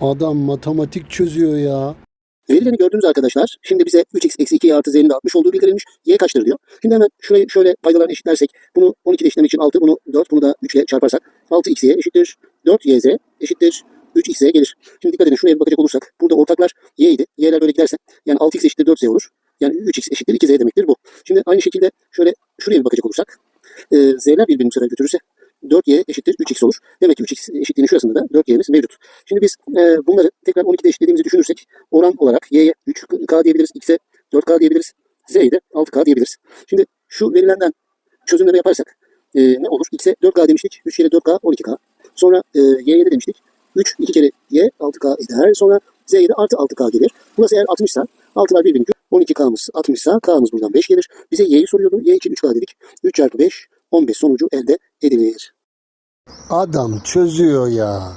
Adam matematik çözüyor ya. Verilerini gördünüz arkadaşlar. Şimdi bize 3x eksi 2y artı z'nin de 60 olduğu bildirilmiş. y kaçtır diyor. Şimdi hemen şurayı şöyle paydalarını eşitlersek bunu 12 ile eşitlemek için 6 bunu 4 bunu da 3 ile çarparsak 6xy eşittir 4yz eşittir 3xy gelir. Şimdi dikkat edin şuraya bir bakacak olursak burada ortaklar y idi. y'ler böyle giderse yani 6x eşittir 4z olur. Yani 3x eşittir 2z demektir bu. Şimdi aynı şekilde şöyle şuraya bir bakacak olursak e, z'ler birbirini bu sefer götürürse 4y eşittir 3x olur. Demek ki 3x eşitliğinin şurasında da 4y'miz mevcut. Şimdi biz e, bunları tekrar 12'de eşitlediğimizi düşünürsek oran olarak y'ye 3k diyebiliriz, x'e 4k diyebiliriz, z'ye de 6k diyebiliriz. Şimdi şu verilenden çözümleme yaparsak e, ne olur? x'e 4k demiştik, 3 kere 4k 12k. Sonra e, y'ye de demiştik. 3 2 kere y 6k eder. Sonra z'ye de artı 6k gelir. Burası eğer 60'sa 6'lar birbirini 12k'mız 60'sa k'mız buradan 5 gelir. Bize y'yi soruyordu. y için 3k dedik. 3 çarpı 5 15 sonucu elde edilir. Adam çözüyor ya.